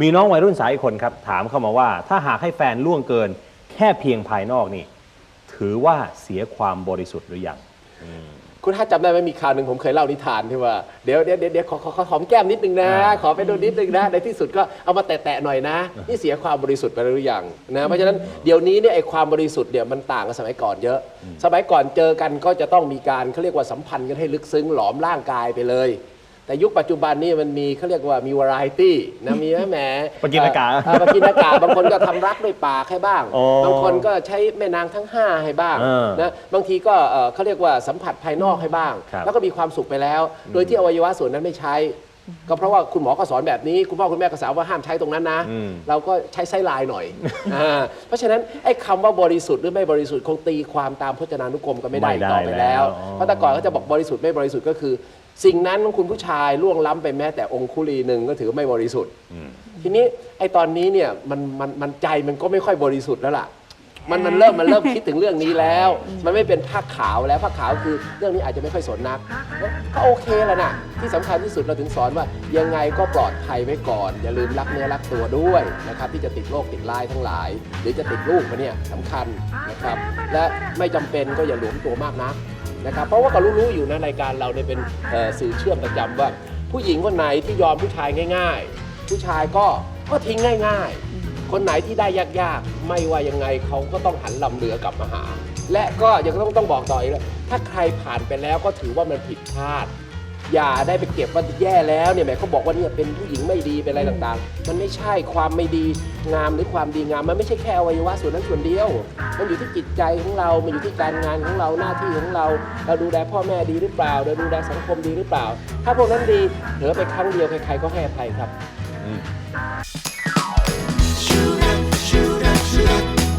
มีน้องวัยรุ่นสายอีกคนครับถามเข้ามาว่า ถ้าหากให้แฟนล่วงเกิน แค่เพียงภายนอกนี่ ถือว่าเสียความบริสุทธิ์หรือยังคุณถ้าจำได้ไหมมีข่าวหนึ่งผมเคยเล่านิทานที่ว่าเดี๋ยวเดี๋ยวเดี๋ยวเดี๋ยวขอขอขอหอมแก้มนิดนึงนะอ่าขอไปดูนิดนึงนะในที่สุดก็เอามาแตะๆหน่อยนะ นี่เสียความบริสุทธิ์ไปแล้วหรือยังนะเพราะฉะนั้นเดี๋ยวนี้เนี่ยไอ้ความบริสุทธิ์เนี่ยมันต่างกับสมัยก่อนเยอะ สมัยก่อนเจอกันก็จะต้องมีการเขาเรียกว่าสัมพันธ์กันให้ลึกซึ้งหลอมร่างกายไปเลย แต่ยุคปัจจุบันนี่มันมีเขาเรียกว่ามีวาไรตี้นะมีแม่แหมปกิณกะเอ่อปกินอากาศบางคนก็ทำรักด้วยปากให้บ้าง อ๋อบางคนก็ใช้แม่นางทั้งห้าให้บ้างเออนะบางทีก็เอ่อเขาเรียกว่าสัมผัสภายนอกให้บ้าง ครับ แล้วก็มีความสุขไปแล้ว โดยที่อวัยวะส่วนนั้นไม่ใช้ ก็เพราะว่าคุณหมอก็สอนแบบนี้ คุณพ่อคุณแม่ก็สอนว่าห้ามใช้ตรงนั้นนะอืมเราก็ใช้ไส้ลายหน่อยอ่าเพราะฉะนั้นไอ้คำว่าบริสุทธิ์หรือไม่บริสุทธิ์คงตีความตามพจนานุกรมก็ไม่ได้ไม่ได้ต่อไปแล้วแล้วอ๋อเพราะแต่ก่อนเขาจะบอกบริสุทธิ์ไม่บริสุทธิ์ก็คือ สิ่งนั้นของคุณผู้ชายล่วงล้ำไปแม้แต่องคุลีหนึ่งก็ถือว่าไม่บริสุทธิ์ทีนี้ไอ้ตอนนี้เนี่ยมันมันมันใจมันก็ไม่ค่อยบริสุทธิ์แล้วล่ะ มันมันเริ่มมันเริ่มคิดถึงเรื่องนี้แล้ว มันไม่เป็นผ้าขาวแล้วผ้าขาวคือเรื่องนี้อาจจะไม่ค่อยสนนัก ก็โอเคแล้วนะที่สำคัญที่สุดเราถึงสอนว่า ยังไงก็ปลอดภัยไว้ก่อน อย่าลืมรักเนื้อรักตัวด้วยนะครับที่จะติดโรคติดลายทั้งหลาย หรือจะติดลูกมาเนี่ยสำคัญนะครับ และไม่จำเป็นก็อย่าหลวมตัวมากนักนะครับ เพราะว่าก็รู้ๆอยู่นะรายการเราเนี่ยเป็นเอ่อสื่อเชื่อมประจำว่า ผู้หญิงคนไหนที่ยอมผู้ชายง่าย ๆ ผู้ชายก็ก็ทิ้งง่าย ๆ คนไหนที่ได้ยากๆ ไม่ว่ายังไงเขาก็ต้องหันลำเรือกลับมาหา และก็ยังต้องต้องบอกต่ออีกว่าถ้าใครผ่านไปแล้วก็ถือว่ามันผิดพลาด อย่าได้ไปเก็บว่าแย่แล้วเนี่ยแหมเขาบอกว่าเนี่ยเป็นผู้หญิงไม่ดีเป็นอะไรต่างๆ มันไม่ใช่ความไม่ดีงามหรือความดีงามมันไม่ใช่แค่อวัยวะส่วนนั้นส่วนเดียว มันอยู่ที่จิตใจของเรา มันอยู่ที่การงานของเราหน้าที่ของเรา เราดูแลพ่อแม่ดีหรือเปล่า เราดูแลสังคมดีหรือเปล่า ถ้าพวกนั้นดีเถอไปครั้งเดียวใครๆก็ให้อภัยครับ อืม